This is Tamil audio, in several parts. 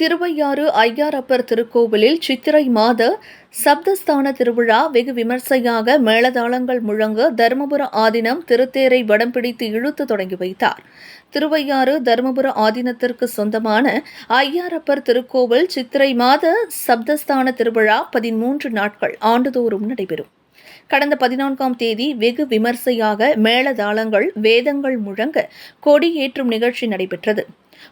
திருவையாறு ஐயாரப்பர் திருக்கோவிலில் சித்திரை மாத சப்தஸ்தான திருவிழா வெகு விமர்சையாக மேளதாளங்கள் முழங்க தருமபுர ஆதீனம் திருத்தேரை வடம் பிடித்து இழுத்து தொடங்கி வைத்தார். திருவையாறு தருமபுர ஆதீனத்திற்கு சொந்தமான ஐயாரப்பர் திருக்கோவில் சித்திரை மாத சப்தஸ்தான திருவிழா பதிமூன்று நாட்கள் ஆண்டுதோறும் நடைபெறும். கடந்த பதினான்காம் தேதி வெகு விமர்சையாக மேளதாளங்கள் வேதங்கள் முழங்க கொடியேற்றும் நிகழ்ச்சி நடைபெற்றது.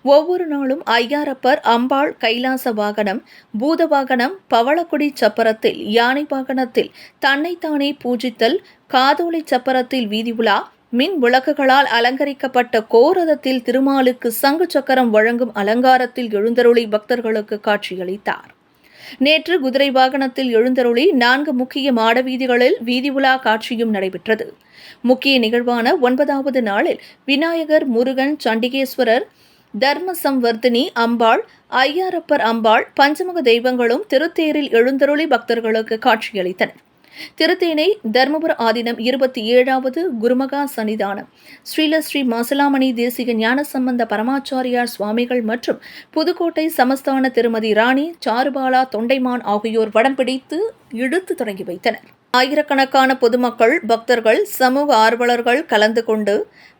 ஒவ்வொரு நாளும் ஐயாரப்பர் அம்பாள் கைலாச வாகனம் பூத வாகனம் பவளக்குடி சப்பரத்தில் யானை வாகனத்தில் தன்னைத்தானே பூஜித்தல் காதோலை சப்பரத்தில் வீதி உலா மின் விளக்குகளால் அலங்கரிக்கப்பட்ட கோரதத்தில் திருமாலுக்கு சங்கு சக்கரம் வழங்கும் அலங்காரத்தில் எழுந்தருளி பக்தர்களுக்கு காட்சியளித்தார். நேற்று குதிரை வாகனத்தில் எழுந்தருளி நான்கு முக்கிய மாடவீதிகளில் வீதி உலா காட்சியும் நடைபெற்றது. முக்கிய நிகழ்வான ஒன்பதாவது நாளில் விநாயகர் முருகன் சண்டிகேஸ்வரர் தர்ம சம்வர்த்தினி அம்பாள் ஐயாரப்பர் அம்பாள் பஞ்சமுக தெய்வங்களும் திருத்தேரில் எழுந்தருளி பக்தர்களுக்கு காட்சியளித்தனர். திருத்தேனை தர்மபுர ஆதீனம் இருபத்தி ஏழாவது குருமகா சன்னிதானம். ஸ்ரீல ஸ்ரீ மாசலாமணி தேசிக ஞானசம்பந்த பரமாச்சாரியார் சுவாமிகள் மற்றும் புதுக்கோட்டை சமஸ்தான திருமதி ராணி சாருபாலா தொண்டைமான் ஆகியோர் வடம் பிடித்து இழுத்து தொடங்கி வைத்தனர். ஆயிரக்கணக்கான பொதுமக்கள் பக்தர்கள் சமூக ஆர்வலர்கள் கலந்து கொண்டு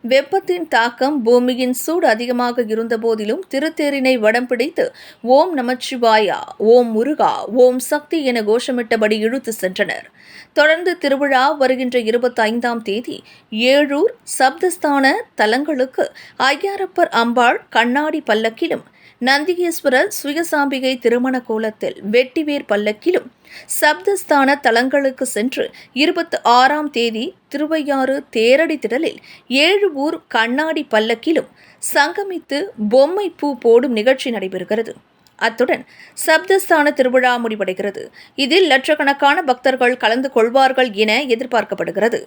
வெப்பத்தின் தாக்கம் பூமியின் சூடு அதிகமாக இருந்தபோதிலும் திருத்தேரினை வடம் பிடித்து ஓம் நமச்சிவாயா ஓம் முருகா ஓம் சக்தி என கோஷமிட்டபடி இழுத்து சென்றனர். தொடர்ந்து திருவிழா வருகின்ற இருபத்தி ஐந்தாம் தேதி ஏழூர் சப்தஸ்தான தலங்களுக்கு ஐயாரப்பர் அம்பாள் கண்ணாடி பல்லக்கிலும் நந்திகேஸ்வரர் சுயசாம்பிகை திருமண கோலத்தில் வெட்டிவேர் பல்லக்கிலும் சப்தஸ்தான தலங்களுக்கு சென்று இருபத்தி ஆறாம் தேதி திருவையாறு தேரடி திடலில் ஏழு ஊர் கண்ணாடி பல்லக்கிலும் சங்கமித்து பொம்மை பூ போடும் நிகழ்ச்சி நடைபெறுகிறது. அத்துடன் சப்தஸ்தான திருவிழா முடிவடைகிறது. இதில் லட்சக்கணக்கான பக்தர்கள் கலந்து கொள்வார்கள் என எதிர்பார்க்கப்படுகிறது.